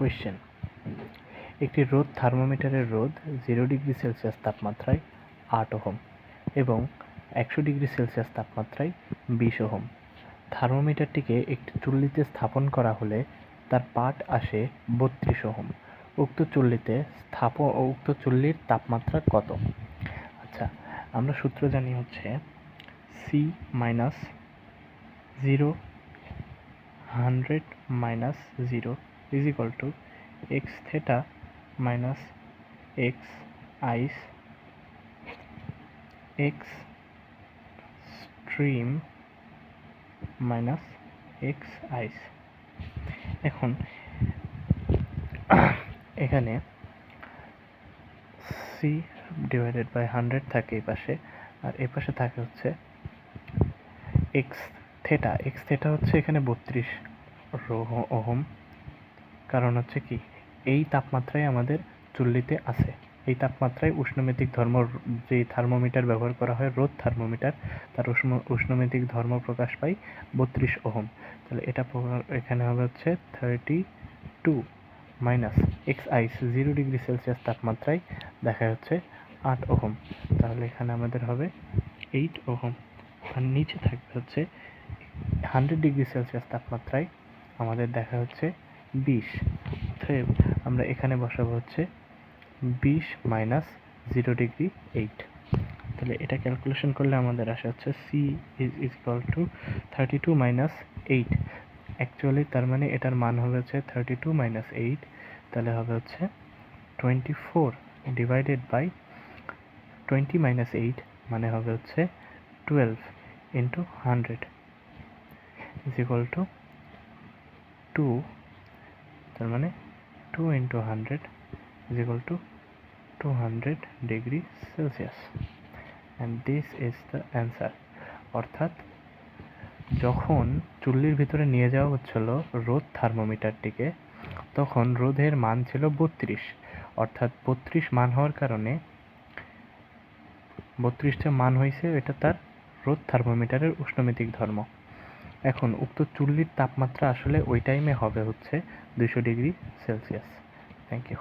Question একটি রোদ থার্মোমিটারের রোদ জিরো ডিগ্রি সেলসিয়াস তাপমাত্রায় আট ওহম এবং একশো ডিগ্রি সেলসিয়াস তাপমাত্রায় বিশ ওহম। থার্মোমিটারটিকে একটি চুল্লিতে স্থাপন করা হলে তার পাট আসে বত্রিশ ওহম। উক্ত চুল্লিতে স্থাপ উক্ত চুল্লির তাপমাত্রা কত? আচ্ছা আমরা সূত্র জানি হচ্ছে C minus zero hundred minus zero is equal to x theta minus x ice x stream minus x ice এখন, এখানে সি ডিভাইডেড বাই হান্ড্রেড থাকে এই পাশে, আর এ পাশে থাকে হচ্ছে এক্স থেটা এক্স থেটা হচ্ছে এখানে বত্রিশ রোহ ওহম। কারণ হচ্ছে কি, এই তাপমাত্রায় আমাদের চুল্লিতে আছে। এই তাপমাত্রায় উষ্ণমেতিক ধর্ম, যে থার্মোমিটার ব্যবহার করা হয় রোদ থার্মোমিটার, তার উষ্ণ উষ্ণমেতিক ধর্ম প্রকাশ পায় বত্রিশ ওহম। তাহলে এটা এখানে হবে হচ্ছে thirty two minus x ice zero degree Celsius তাপমাত্রায় দেখা যাচ্ছে আট ওহম। তাহলে এখানে আমাদের হবে এইট ওহম। আর নিচে থাকবে হচ্ছে হান্ড্রেড ডিগ্রি সেলসিয়াস তাপমাত্রায় আমাদের দেখা হচ্ছে বিশ। অতএব আমরা এখানে বসাবো হচ্ছে বিশ মাইনাস জিরো ডিগ্রি এইট। তাহলে এটা ক্যালকুলেশন করলে আমাদের আসে হচ্ছে C is equal to thirty two minus eight actually তার মানে এটার মান হবে হচ্ছে থার্টি টু মাইনাস এইট তাহলে হবে হচ্ছে twenty four divided by twenty minus eight মানে হবে হচ্ছে twelve into hundred is equal to two তার মানে two into hundred equal to two hundred degree Celsius and this is the answer অর্থাৎ যখন চুল্লির ভিতরে নিয়ে যাওয়া হচ্ছিল রোদ থার্মোমিটারটিকে তখন রোদের মান ছিল বত্রিশ। অর্থাৎ বত্রিশ মান হওয়ার কারণে বত্রিশটা মান হয়েছে এটা তার রোদ থার্মোমিটারের উষ্ণমিতিক ধর্ম। এখন উক্ত চুল্লির তাপমাত্রা আসলে ওই টাইমে হবে হচ্ছে দুশো ডিগ্রি সেলসিয়াস। Thank you